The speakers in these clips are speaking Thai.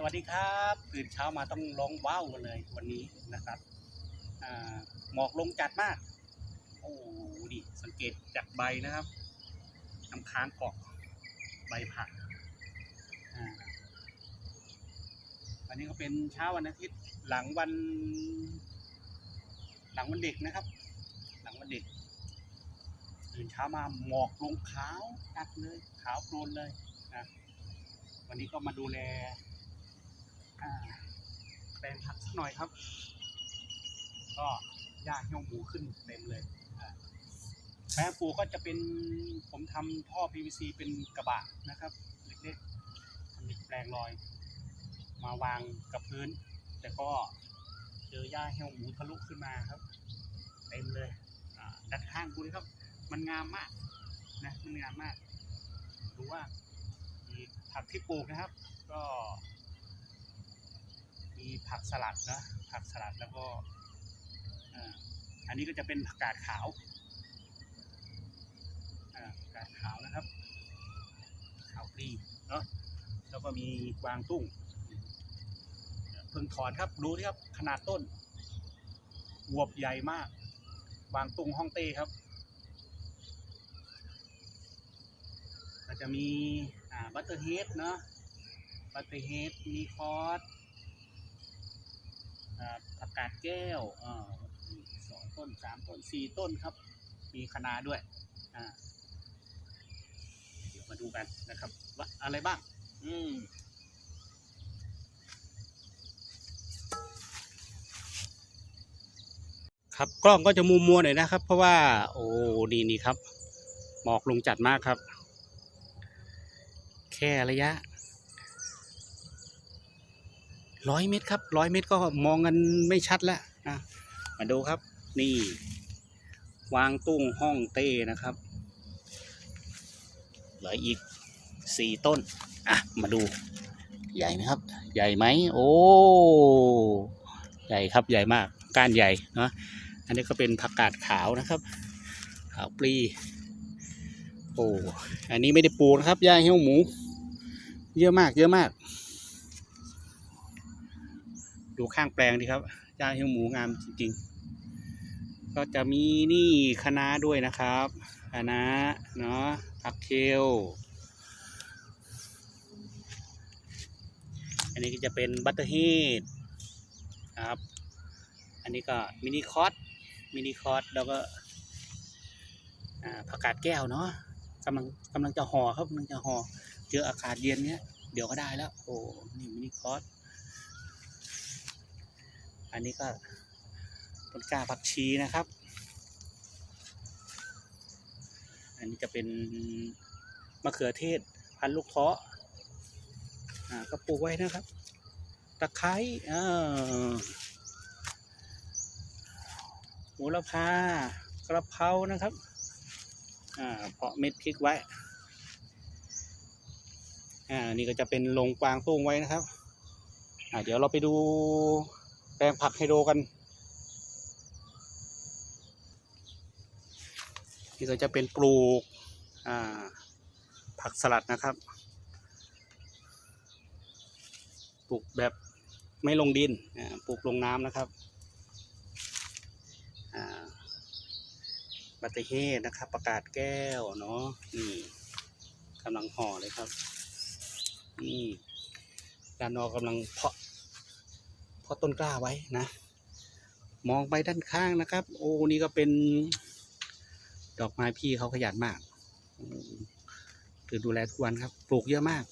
สวัสดีครับตื่นเช้ามาต้องร้องว้าวกันเลยวันนี้นะครับหมอกลงจัดมาก โอ้ดิสังเกตจากใบนะครับน้ำค้างเกาะใบผักวันนี้ก็เป็นเช้าวันอาทิตย์หลังวัน หลังวันเด็กนะครับ หลังวันเด็กตื่นเช้ามาหมอกลงขาวจัดเลยขาวโพลนเลยนะวันนี้ก็มาดูแล แปลงผักสักหน่อยครับ ก็หญ้าเหี่ยวหมูขึ้นเต็มเลยแปลงปลูกก็จะเป็นผมทำท่อ PVC เป็นกระบะนะครับเล็กๆทำแปลงลอย มาวางกับพื้น แต่ก็เจอหญ้าเหี่ยวหมูทะลุขึ้นมาครับ เต็มเลยอ่าด้านข้างดูดิครับ มันงามมากนะมันงามมากดูว่าผักที่ปลูกนะครับ ก็ มีผักสลัดนะผักสลัดแล้วก็อันนี้ก็จะเป็นผักกาดขาวผักกาดขาวนะครับขาวปลีเนาะแล้วก็มีกวางตุ้งเพิ่งถอนครับดูที่ครับขนาดต้นอวบใหญ่มากกวางตุ้งฮ่องเต้ครับก็จะมีบัตเตอร์เฮดเนาะบัตเตอร์เฮดมีคอร์ส ผักกาดแก้วอสองต้นสามต้นสี่ต้นครับ มีคะนาด้วยเดี๋ยวมาดูกันนะครับ ว่าอะไรบ้าง อืมครับกล้องก็จะมัวมัวๆหน่อยนะครับ เพราะว่า โอ้นี่นี่ครับ หมอกลงจัดมากครับ แค่ระยะ ร้อยเมตรครับร้อยเมตรก็มองกันไม่ชัดแล้วนะมาดูครับ นี่ วางตุ้งห้องเต้นะครับเหลืออีกสี่ต้น อะ มาดู ใหญ่ไหมครับ ใหญ่ไหมโอ้ ใหญ่ครับใหญ่มาก ก้านใหญ่เนาะอันนี้ก็เป็นผักกาดขาวนะครับขาวปลีโอ้อันนี้ไม่ได้ปูนะครับหญ้าเหี้ยวหมู เยอะมากเยอะมาก ดูข้างแปลงดีครับหญ้าเหี่ยวหมูงามจริงๆ ก็จะมีนี่คะน้าด้วยนะครับคะน้าเนาะผักเคลอันนี้ก็จะเป็นบัตเตอร์เฮดครับ อันนี้ก็มินิคอสมินิคอสแล้วก็ผักกาดแก้วเนาะกำลังกำลังจะห่อครับกำลังจะห่อเจออากาศเย็นเนี้ยเดี๋ยวก็ได้แล้ว โอ้นี่มินิคอส อันนี้ก็ต้นกล้าผักชีนะครับ อันนี้จะเป็นมะเขือเทศพันลูกเทาะอ่าก็ปลูกไว้นะครับ ตะไคร้อ่าโหระพากระเพรานะครับอ่าเพาะเม็ดพริกไว้อ่านี่ก็จะเป็นลงกวางตุ้งไว้นะครับอ่าเดี๋ยวเราไปดู แปลงผักไฮโดรกันนี่ก็จะเป็นปลูกผักสลัดนะครับ ปลูกแบบไม่ลงดินปลูกลงน้ำนะครับบัตเตอร์เฮนะครับ ประกาศแก้วเนาะนี่กำลังห่อเลยครับนี่ด้านนอกกำลังเพาะ เพาะต้นกล้าไว้นะ มองไปด้านข้างนะครับ โอ้นี่ก็เป็นดอกไม้พี่เขาขยันมากอืมคือดูแลทุกวันครับ ปลูกเยอะมาก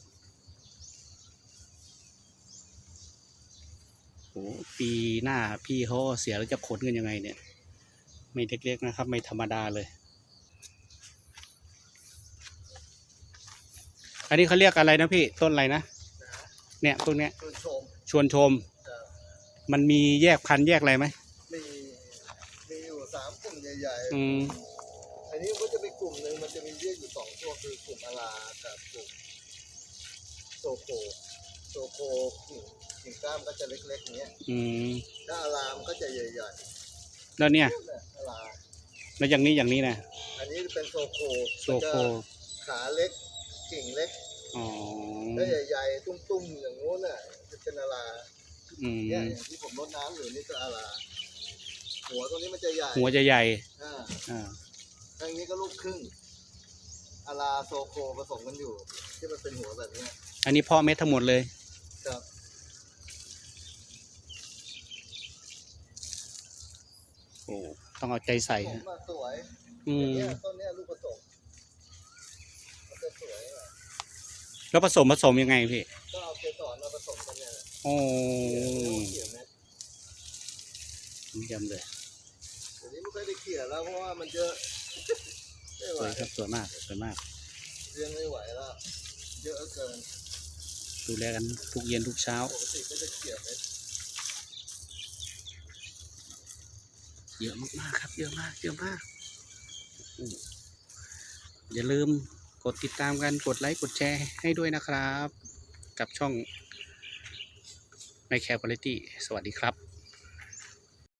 โอ้ปีหน้าพี่เขาเสียแล้วจะขนกันยังไงเนี่ย ไม่เล็กๆนะครับ ไม่ธรรมดาเลย อันนี้เขาเรียกอะไรนะพี่ต้นอะไรนะ เนี่ยพวกเนี้ยชื่นชมชวนชมเอ่อ มันมีแยกพันธุ์แยกอะไรไหมมีมีอยู่สามกลุ่มใหญ่อืม ๆ อันนี้ก็จะมีกลุ่มหนึ่งมันจะมีเรียกอยู่สองตัวคือกลุ่มอารากับกลุ่มโซโคโซโคกิ่งกิ่งก้ามก็จะเล็กๆอย่างเงี้ยอืม ถ้าอารามก็จะใหญ่แล้วเนี่ย ๆเนี่ยอาราแล้วอย่างนี้อย่างนี้นะอันนี้เป็นโซโคโซโค มันจะขาเล็กกิ่งเล็ก อ๋อ ถ้าใหญ่ๆตุ้มๆอย่างงู้นน่ะจะเป็นอารา อืมเนี่ยอย่างที่ผมรดน้ำอยู่นี่ก็อาราหัวตรงนี้มันจะใหญ่หัวจะใหญ่อ่าอ่าทางนี้ก็ลูกครึ่งอาราโซโคผสมกันอยู่ ที่มันเป็นหัวแบบเนี้ยอันนี้พ่อเม็ดทั้งหมดเลยครับโอ้ต้องเอาใจใส่ผมฮะว่าสวยอือย่างมเนี้ยต้นเนี้ยลูกผสมมันจะสวยอะแล้วผสมผสมยังไงพี่ก็เอาเกสรมาผสมกันเนี่ย โอ้เขี่ยเม็ดเยี่ยมเลยเดี๋ยวนี้ไม่ค่อยได้เขี่ยแล้วเพราะว่ามันเยอะไม่สไหววยครับสวยมากสวยมาก เลี้ยงไม่ไหวแล้วเยอะเกินดูแลกันทุกเย็นทุกเช้า ปกติก็จะเขี่ยเม็ดเยอะมากๆครับ เยอะมาก เยอะมากอืมอย่าลืมกดติดตามกัน กดไลค์ กดแชร์ให้ด้วยนะครับ กับช่อง ไม่แคร์คุณภาพสวัสดีครับ